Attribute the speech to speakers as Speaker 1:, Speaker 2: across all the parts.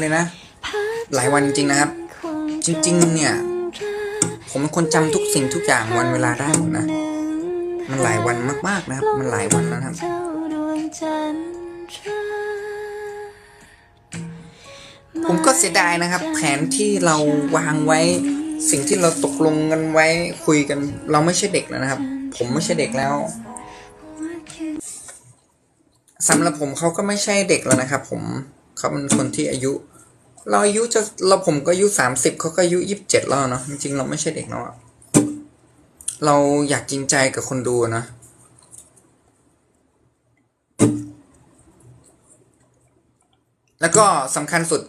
Speaker 1: เลยนะ หลายวันจริงนะครับ จริง ๆ เนี่ย ผมเป็นคนจำทุกสิ่งทุกอย่างวันเวลาได้หมดนะ มันหลายวันมากๆนะครับ มันหลายวันแล้วนะครับผมก็เสียดายนะครับ แผนที่เราวางไว้ สิ่งที่เราตกลงกันไว้คุยกัน เราไม่ใช่เด็กแล้วนะครับ ผมไม่ใช่เด็กแล้วสำหรับผมเขาก็ไม่ใช่เด็กแล้วนะครับ ผม เขาเป็นคนที่อายุ เราอายุจะเราผมก็อายุสามสิบเขาก็อายุยี่สิบเจ็ดแล้วเนาะจริงๆเราไม่ใช่เด็กแล้วอะเราอยากจริงใจกับคนดูนะแล้วก็สำคัญสุด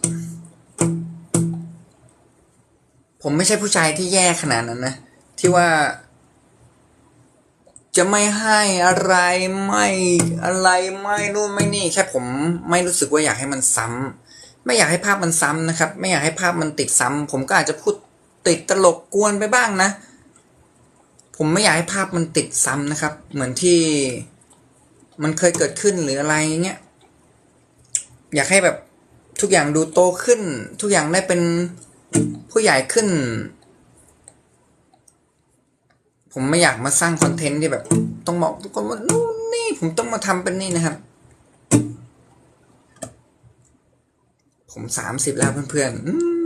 Speaker 1: ผมไม่ใช่ผู้ชายที่แย่ขนาดนั้นนะ ที่ว่า จะไม่ให้อะไรไม่อะไรไม่นู่นไม่นี่แค่ผมไม่รู้สึกว่าอยากให้มันซ้ำไม่อยากให้ภาพมันซ้ำนะครับ ไม่อยากให้ภาพมันติดซ้ำผมก็อาจจะพูดติดตลกกวนไปบ้างนะ ผมไม่อยากให้ภาพมันติดซ้ำนะครับ เหมือนที่มันเคยเกิดขึ้นหรืออะไรเงี้ยอยากให้แบบทุกอย่างดูโตขึ้น ทุกอย่างได้เป็นผู้ใหญ่ขึ้น ผมไม่อยากมาสร้างคอนเทนต์ที่แบบ ต้องบอกทุกคนว่านู่นนี่ผมต้องมาทำเป็นนี่นะครับ ผมสามสิบแล้วเพื่อนๆ